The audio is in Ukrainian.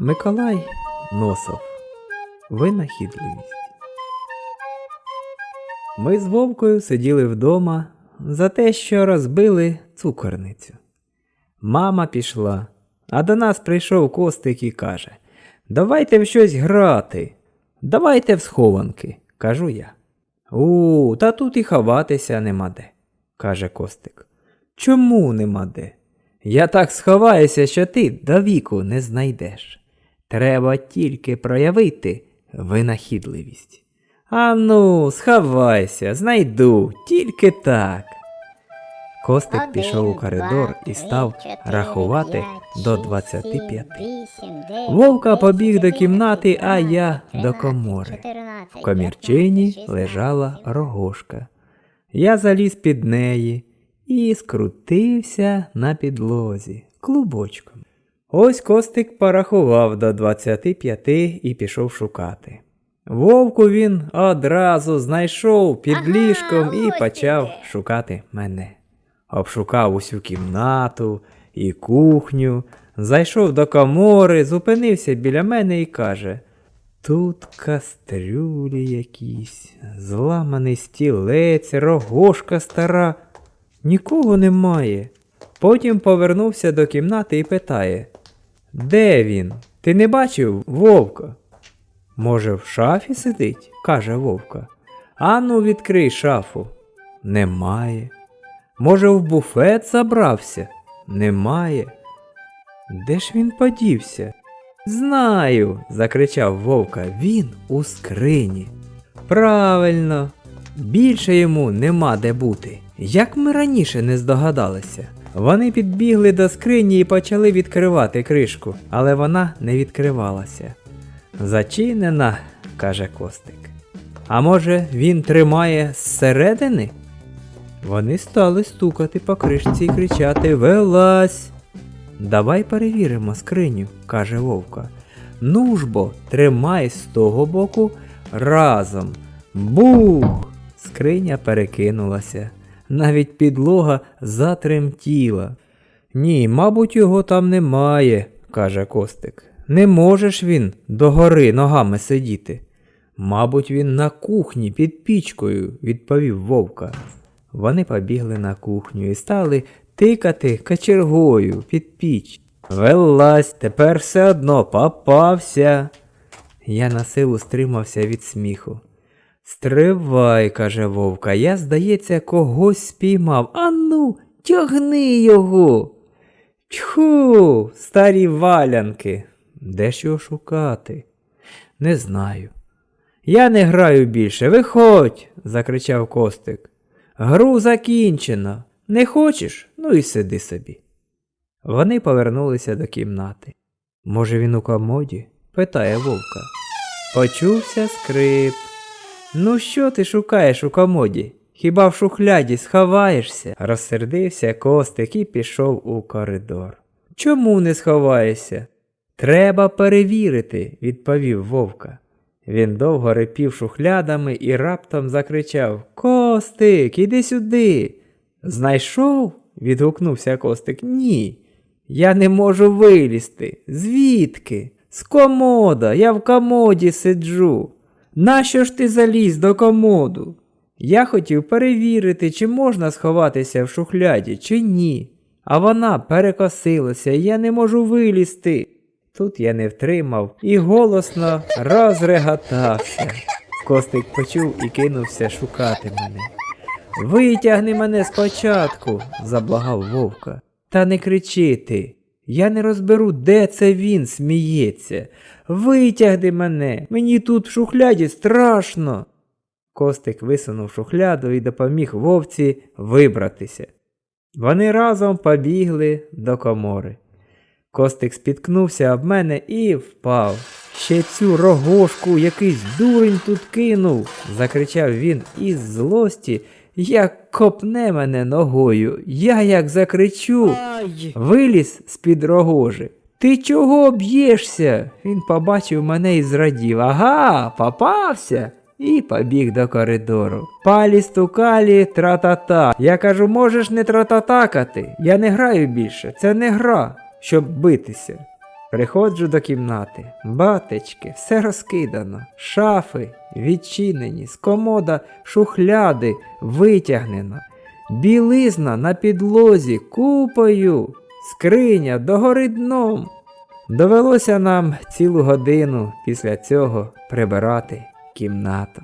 Миколай Носов. Винахідливість. Ми з Вовкою сиділи вдома за те, що розбили цукорницю. Мама пішла, а до нас прийшов Костик і каже: Давайте в щось грати. Давайте в схованки, кажу я. У, та тут і ховатися нема де, каже Костик. Чому нема де? Я так сховаюся, що ти до віку не знайдеш. Треба тільки проявити винахідливість. Ану, сховайся, знайду, тільки так. Костик Один, пішов у два, коридор і три, став чотири, рахувати п'ять, до шість, 25. сім, вісім, дев'ять, Вовка десять, побіг до кімнати, а я дванадцять, до тринадцять, комори. чотирнадцять, В комірчині п'ятнадцять, лежала шістнадцять. рогошка. Я заліз під неї і скрутився на підлозі клубочком. Ось Костик порахував до 25 і пішов шукати. Вовку він одразу знайшов під Ага, ліжком і почав іде. шукати мене. Обшукав усю кімнату і кухню, зайшов до комори, зупинився біля мене і каже: Тут кастрюлі якісь, зламаний стілець, рогошка стара. Нікого немає. Потім повернувся до кімнати і питає: Де він? Ти не бачив вовка? Може, в шафі сидить? каже вовка. Ану, відкрий шафу. Немає. Може, в буфет забрався? Немає. Де ж він подівся? Знаю, закричав вовка. Він у скрині. Правильно, більше йому нема де бути. Як ми раніше не здогадалися. Вони підбігли до скрині і почали відкривати кришку, але вона не відкривалася. Зачинена, каже Костик. А може, він тримає зсередини? Вони стали стукати по кришці і кричати Велась. Давай перевіримо скриню, каже вовка. Ну ж бо, тримай з того боку разом. Бух! Скриня перекинулася. Навіть підлога затремтіла. Ні, мабуть, його там немає, каже Костик. Не можеш він догори ногами сидіти. Мабуть, він на кухні під пічкою, відповів вовка. Вони побігли на кухню і стали тикати качергою під піч. Велась, тепер все одно попався. Я на силу стримався від сміху. Стривай, каже вовка, я, здається, когось спіймав. Ану, тягни його. Тьху, старі валянки. Де ж його шукати? Не знаю. Я не граю більше. Виходь, закричав Костик. Гру закінчено. Не хочеш? Ну і сиди собі. Вони повернулися до кімнати. Може, він у комоді? питає вовка. Почувся скрип. Ну, що ти шукаєш у комоді? Хіба в шухляді сховаєшся? розсердився Костик і пішов у коридор. Чому не сховаєшся? Треба перевірити, відповів вовка. Він довго репів шухлядами і раптом закричав Костик, іди сюди. Знайшов? відгукнувся Костик. Ні. Я не можу вилізти. Звідки? З комода, я в комоді сиджу. Нащо ж ти заліз до комоду? Я хотів перевірити, чи можна сховатися в шухляді, чи ні. А вона перекосилася, і я не можу вилізти. Тут я не втримав і голосно розреготався. Костик почув і кинувся шукати мене. Витягни мене спочатку, заблагав вовка. Та не кричи ти. Я не розберу, де це він сміється. Витягни мене, мені тут в шухляді страшно. Костик висунув шухляду і допоміг вовці вибратися. Вони разом побігли до комори. Костик спіткнувся об мене і впав. Ще цю рогошку якийсь дурень тут кинув, закричав він із злості, як копне мене ногою. Я як закричу, виліз з-під рогожи. Ти чого б'єшся? Він побачив мене і зрадів. Ага, попався. І побіг до коридору. Палі стукалі, тра-та-та. Я кажу, можеш не трататакати. Я не граю більше. Це не гра, щоб битися. Приходжу до кімнати, батечки, все розкидано, шафи відчинені, з комода шухляди витягнено, білизна на підлозі купою, скриня догори дном. Довелося нам цілу годину після цього прибирати кімнату.